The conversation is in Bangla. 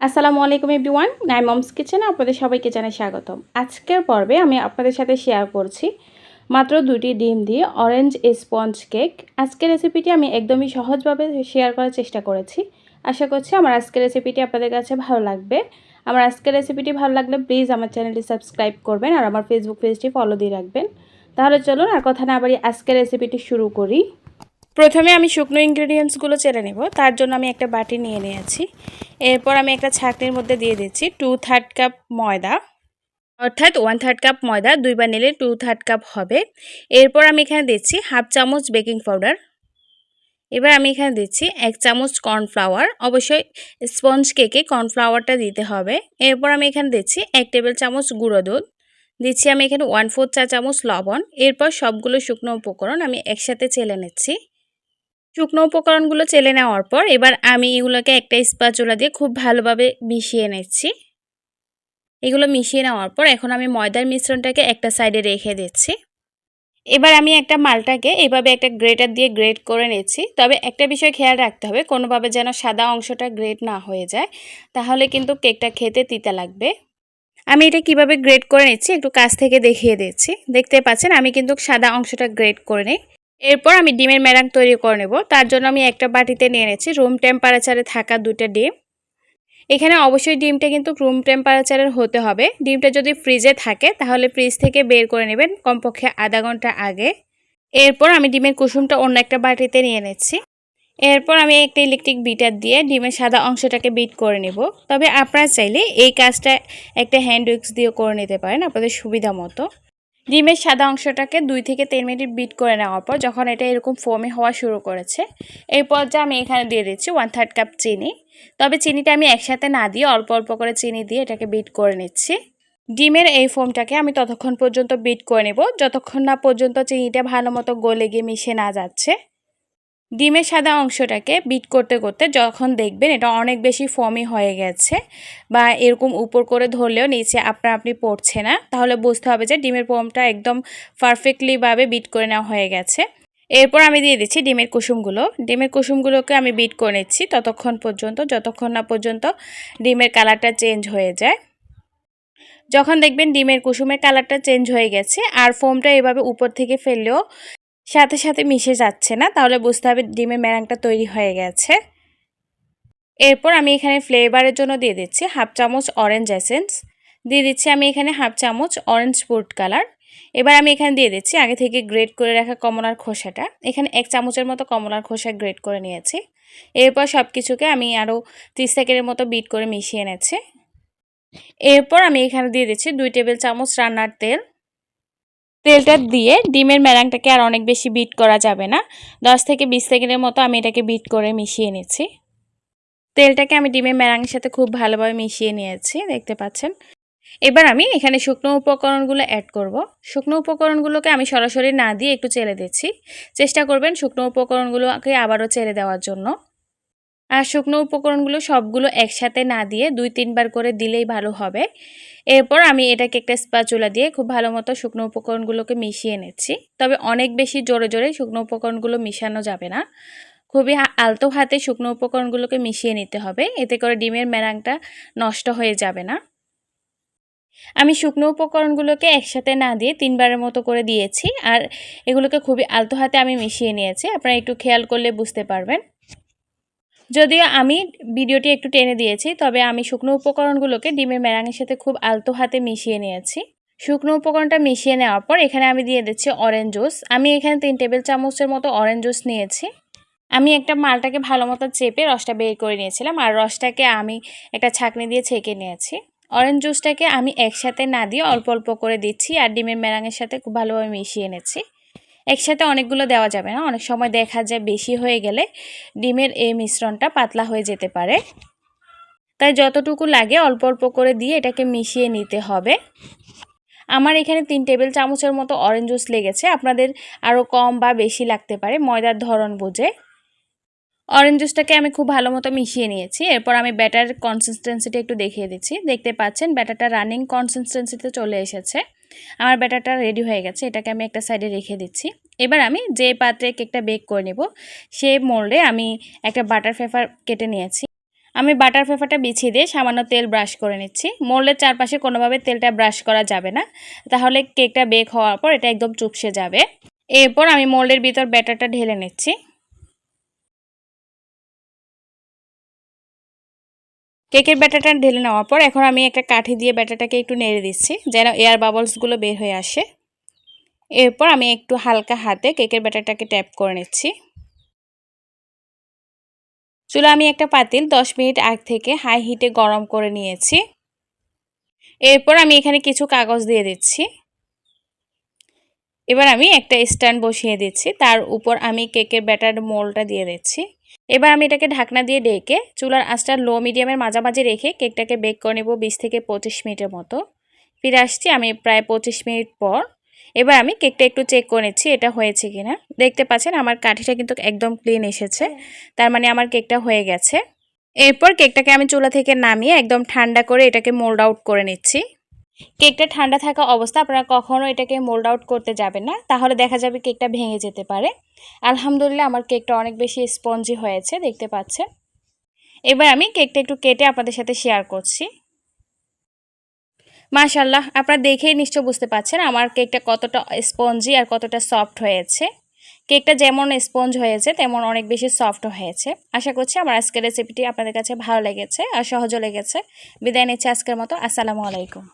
আসসালামু আলাইকুম এভরিওয়ান নাই মমস কিচেনে আপনাদের সবাইকে জানাই স্বাগতম। আজকের পর্বে আমি আপনাদের সাথে শেয়ার করছি মাত্র দুটি ডিম দিয়ে অরেঞ্জ স্পঞ্জ কেক আজকের রেসিপিটি আমি একদমই সহজভাবে শেয়ার করার চেষ্টা করেছি। আশা করছি আমার আজকের রেসিপিটি আপনাদের কাছে ভালো লাগবে। আমার আজকের রেসিপিটি ভালো লাগলে প্লিজ আমার চ্যানেলটি সাবস্ক্রাইব করবেন আর আমার ফেসবুক পেজটি ফলো দিয়ে রাখবেন। তাহলে চলুন আর কথা না বাড়ি আজকের রেসিপিটি শুরু করি। প্রথমে আমি শুকনো ইনগ্রেডিয়েন্টসগুলো চেলে নেব, তার জন্য আমি একটা বাটি নিয়ে নিয়েছি। এরপর আমি একটা ছাঁকনির মধ্যে দিয়ে দিচ্ছি টু থার্ড কাপ ময়দা। অর্থাৎ ওয়ান থার্ড কাপ ময়দা দুইবার নিলে টু থার্ড কাপ হবে। এরপর আমি এখানে দিচ্ছি হাফ চামচ বেকিং পাউডার এবার আমি এখানে দিচ্ছি এক চামচ কর্নফ্লাওয়ার অবশ্যই স্পঞ্জ কেকে কর্নফ্লাওয়ারটা দিতে হবে। এরপর আমি এখানে দিচ্ছি এক টেবিল চামচ গুঁড়ো দুধ। দিচ্ছি আমি এখানে ওয়ান ফোর চা চামচ লবণ। এরপর সবগুলো শুকনো উপকরণ আমি একসাথে চেলে নিচ্ছি। শুকনো উপকরণগুলো চেলে নেওয়ার পর এবার আমি এগুলোকে একটা স্পাচুলা দিয়ে খুব ভালোভাবে মিশিয়ে নিচ্ছি। এগুলো মিশিয়ে নেওয়ার পর এখন আমি ময়দার মিশ্রণটাকে একটা সাইডে রেখে দিচ্ছি। এবার আমি একটা মালটাকে এভাবে একটা গ্রেটার দিয়ে গ্রেট করে নিচ্ছি। তবে একটা বিষয় খেয়াল রাখতে হবে, কোনোভাবে যেন সাদা অংশটা গ্রেট না হয়ে যায়। তাহলে কিন্তু কেকটা খেতে তিতা লাগবে। আমি এটা কীভাবে গ্রেট করে নিচ্ছি একটু কাছ থেকে দেখিয়ে দিচ্ছি। দেখতে পাচ্ছেন আমি কিন্তু সাদা অংশটা গ্রেট করে নিই। এরপর আমি ডিমের ম্যারাং তৈরি করে নেব। তার জন্য আমি একটা বাটিতে নিয়ে নিয়েছি। রুম টেম্পারেচারে থাকা দুটো ডিম। এখানে অবশ্যই ডিমটা কিন্তু রুম টেম্পারেচারের হতে হবে। ডিমটা যদি ফ্রিজে থাকে, তাহলে ফ্রিজ থেকে বের করে নেবেন কমপক্ষে আধা ঘণ্টা আগে। এরপর আমি ডিমের কুসুমটা অন্য একটা বাটিতে নিয়ে নিচ্ছি। এরপর আমি একটা ইলেকট্রিক বিটার দিয়ে ডিমের সাদা অংশটাকে বিট করে নেব। তবে আপনারা চাইলে এই কাজটা একটা হ্যান্ড উইক্স দিয়ে করে নিতে পারেন আপনাদের সুবিধা মতো। ডিমের সাদা অংশটাকে দুই থেকে তিন মিনিট বিট করে নেওয়ার পর যখন এটা এরকম ফোমে হওয়া শুরু করেছে এই পর্যায়ে আমি এখানে দিয়ে দিচ্ছি ওয়ান থার্ড কাপ চিনি। তবে চিনিটা আমি একসাথে না দিয়ে অল্প অল্প করে চিনি দিয়ে এটাকে বিট করে নিচ্ছি। ডিমের এই ফোমটাকে আমি ততক্ষণ পর্যন্ত বিট করে নেব। যতক্ষণ না পর্যন্ত চিনিটা ভালো মতো গলে গিয়ে মিশে না যাচ্ছে ডিমের সাদা অংশটাকে বিট করতে করতে যখন দেখবেন এটা অনেক বেশি ফমি হয়ে গেছে বা এরকম উপর করে ধরলেও নিচে আপনার আপনি পড়ছে না, তাহলে বুঝতে হবে যে ডিমের ফোমটা একদম পারফেক্টলিভাবে বিট করে নেওয়া হয়ে গেছে। এরপর আমি দিয়ে দিচ্ছি ডিমের কুসুমগুলো। ডিমের কুসুমগুলোকে আমি বিট করে নিচ্ছি ততক্ষণ পর্যন্ত, যতক্ষণ না পর্যন্ত ডিমের কালারটা চেঞ্জ হয়ে যায়। যখন দেখবেন ডিমের কুসুমের কালারটা চেঞ্জ হয়ে গেছে আর ফোমটা এভাবে উপর থেকে ফেললেও সাথে সাথে মিশে যাচ্ছে না, তাহলে বুঝতে হবে ডিমের ম্যারাংটা তৈরি হয়ে গেছে। এরপর আমি এখানে ফ্লেভারের জন্য দিয়ে দিচ্ছি হাফ চামচ অরেঞ্জ এসেন্স দিয়ে দিচ্ছি আমি এখানে হাফ চামচ অরেঞ্জ ফুড কালার এবার আমি এখানে দিয়ে দিচ্ছি আগে থেকে গ্রেট করে রাখা কমলার খোসাটা, এখানে এক চামচের মতো কমলার খোসা গ্রেট করে নিয়েছি। এরপর সব কিছুকে আমি আরও ত্রিশ সেকেন্ডের মতো বিট করে মিশিয়ে নেছি এরপর আমি এখানে দিয়ে দিচ্ছি দুই টেবিল চামচ রান্নার তেল তেলটা দিয়ে ডিমের ম্যারাংটাকে আর অনেক বেশি বিট করা যাবে না। দশ থেকে বিশ সেকেন্ডের মতো আমি এটাকে বিট করে মিশিয়ে নিচ্ছি। তেলটাকে আমি ডিমের ম্যারাংয়ের সাথে খুব ভালোভাবে মিশিয়ে নিয়েছি, দেখতে পাচ্ছেন। এবার আমি এখানে শুকনো উপকরণগুলো অ্যাড করব। শুকনো উপকরণগুলোকে আমি সরাসরি না দিয়ে একটু চেলে দিচ্ছি। চেষ্টা করবেন শুকনো উপকরণগুলোকে আবারও চেলে দেওয়ার জন্য। আর শুকনো উপকরণগুলো সবগুলো একসাথে না দিয়ে দুই, তিনবার করে দিলেই ভালো হবে। এরপর আমি এটাকে একটা স্পাচুলা দিয়ে খুব ভালো মতো শুকনো উপকরণগুলোকে মিশিয়ে নিচ্ছি। তবে অনেক বেশি জোরে জোরে শুকনো উপকরণগুলো মিশানো যাবে না। খুবই আলতো হাতে শুকনো উপকরণগুলোকে মিশিয়ে নিতে হবে। এতে করে ডিমের ম্যারাংটা নষ্ট হয়ে যাবে না। আমি শুকনো উপকরণগুলোকে একসাথে না দিয়ে তিনবারের মতো করে দিয়েছি। আর এগুলোকে খুবই আলতো হাতে আমি মিশিয়ে নিয়েছি। আপনারা একটু খেয়াল করলে বুঝতে পারবেন। যদিও আমি ভিডিওটি একটু টেনে দিয়েছি, তবে আমি শুকনো উপকরণগুলোকে ডিমের ম্যারাঙের সাথে খুব আলতো হাতে মিশিয়ে নিয়েছি। শুকনো উপকরণটা মিশিয়ে নেওয়ার পর এখানে আমি দিয়ে দিচ্ছি অরেঞ্জ জুস আমি এখানে তিন টেবিল চামচের মতো অরেঞ্জ জুস নিয়েছি। আমি একটা মালটাকে ভালো মতো চেপে রসটা বের করে নিয়েছিলাম, আর রসটাকে আমি একটা ছাঁকনি দিয়ে ছেঁকে নিয়েছি। অরেঞ্জ জুসটাকে আমি একসাথে না দিয়ে অল্প অল্প করে দিচ্ছি, আর ডিমের ম্যারাঙের সাথে খুব ভালোভাবে মিশিয়ে নিচ্ছি। একসাথে অনেকগুলো দেওয়া যাবে না। অনেক সময় দেখা যায় বেশি হয়ে গেলে ডিমের এই মিশ্রণটা পাতলা হয়ে যেতে পারে। তাই যতটুকু লাগে অল্প অল্প করে দিয়ে এটাকে মিশিয়ে নিতে হবে। আমার এখানে তিন টেবিল চামচের মতো অরেঞ্জ জুস লেগেছে। আপনাদের আরও কম বা বেশি লাগতে পারে ময়দার ধরন বুঝে। অরেঞ্জ জুসটাকে আমি খুব ভালো মতো মিশিয়ে নিয়েছি। এরপর আমি ব্যাটার কনসিস্টেন্সিটা একটু দেখিয়ে দিচ্ছি। দেখতে পাচ্ছেন ব্যাটারটা রানিং কনসিস্টেন্সিতে চলে এসেছে। আমার ব্যাটারটা রেডি হয়ে গেছে, এটাকে আমি একটা সাইডে রেখে দিচ্ছি। এবার আমি যে পাত্রে কেকটা বেক করে নেব, সে মোল্ডে আমি একটা বাটার পেপার কেটে নিয়েছি। আমি বাটার পেপারটা বিছিয়ে দিয়ে সামান্য তেল ব্রাশ করে নিচ্ছি। মোল্ডের চারপাশে কোনোভাবে তেলটা ব্রাশ করা যাবে না। তাহলে কেকটা বেক হওয়ার পর এটা একদম চুপসে যাবে। এরপর আমি মোল্ডের ভিতর ব্যাটারটা ঢেলে নিচ্ছি। কেকের ব্যাটারটা ঢেলে নেওয়ার পর এখন আমি একটা কাঠি দিয়ে ব্যাটারটাকে একটু নেড়ে দিচ্ছি, যেন এয়ার বাবলসগুলো বের হয়ে আসে। এরপর আমি একটু হালকা হাতে কেকের ব্যাটারটাকে ট্যাপ করে নিচ্ছি। চুলা আমি একটা পাতিল 10 মিনিট আগ থেকে হাই হিটে গরম করে নিয়েছি। এরপর আমি এখানে কিছু কাগজ দিয়ে দিচ্ছি। এবার আমি একটা স্ট্যান্ড বসিয়ে দিচ্ছি, তার উপর আমি কেকের ব্যাটার মোলটা দিয়ে দিচ্ছি। এবার আমি এটাকে ঢাকনা দিয়ে ডেকে চুলার আঁচটা লো মিডিয়ামের মাঝামাঝি রেখে কেকটাকে বেক করে নেব বিশ থেকে পঁচিশ মিনিটের মতো। ফিরে আসছি আমি প্রায় পঁচিশ মিনিট পর। এবার আমি কেকটা একটু চেক করে নিচ্ছি এটা হয়েছে কিনা। দেখতে পাচ্ছেন আমার কাঠিটা কিন্তু একদম ক্লিন এসেছে। তার মানে আমার কেকটা হয়ে গেছে। এরপর কেকটাকে আমি চুলা থেকে নামিয়ে একদম ঠান্ডা করে এটাকে মোল্ড আউট করে নিচ্ছি। কেকটা ঠান্ডা থাকা অবস্থা, আপনারা কখনও এটাকে মোল্ড আউট করতে যাবেন না, তাহলে দেখা যাবে কেকটা ভেঙে যেতে পারে। আলহামদুলিল্লাহ, আমার কেকটা অনেক বেশি স্পঞ্জি হয়েছে, দেখতে পাচ্ছেন। এবার আমি কেকটা একটু কেটে আপনাদের সাথে শেয়ার করছি। মাশাল্লাহ আপনারা দেখেই নিশ্চয় বুঝতে পারছেন আমার কেকটা কতটা স্পঞ্জি আর কতটা সফট হয়েছে। কেকটা যেমন স্পঞ্জ হয়েছে, তেমন অনেক বেশি সফট হয়েছে। আশা করছি আমার আজকের রেসিপিটি আপনাদের কাছে ভালো লেগেছে আর সহজও লেগেছে। বিদায় নিচ্ছে আজকের মতো, আসসালামু আলাইকুম।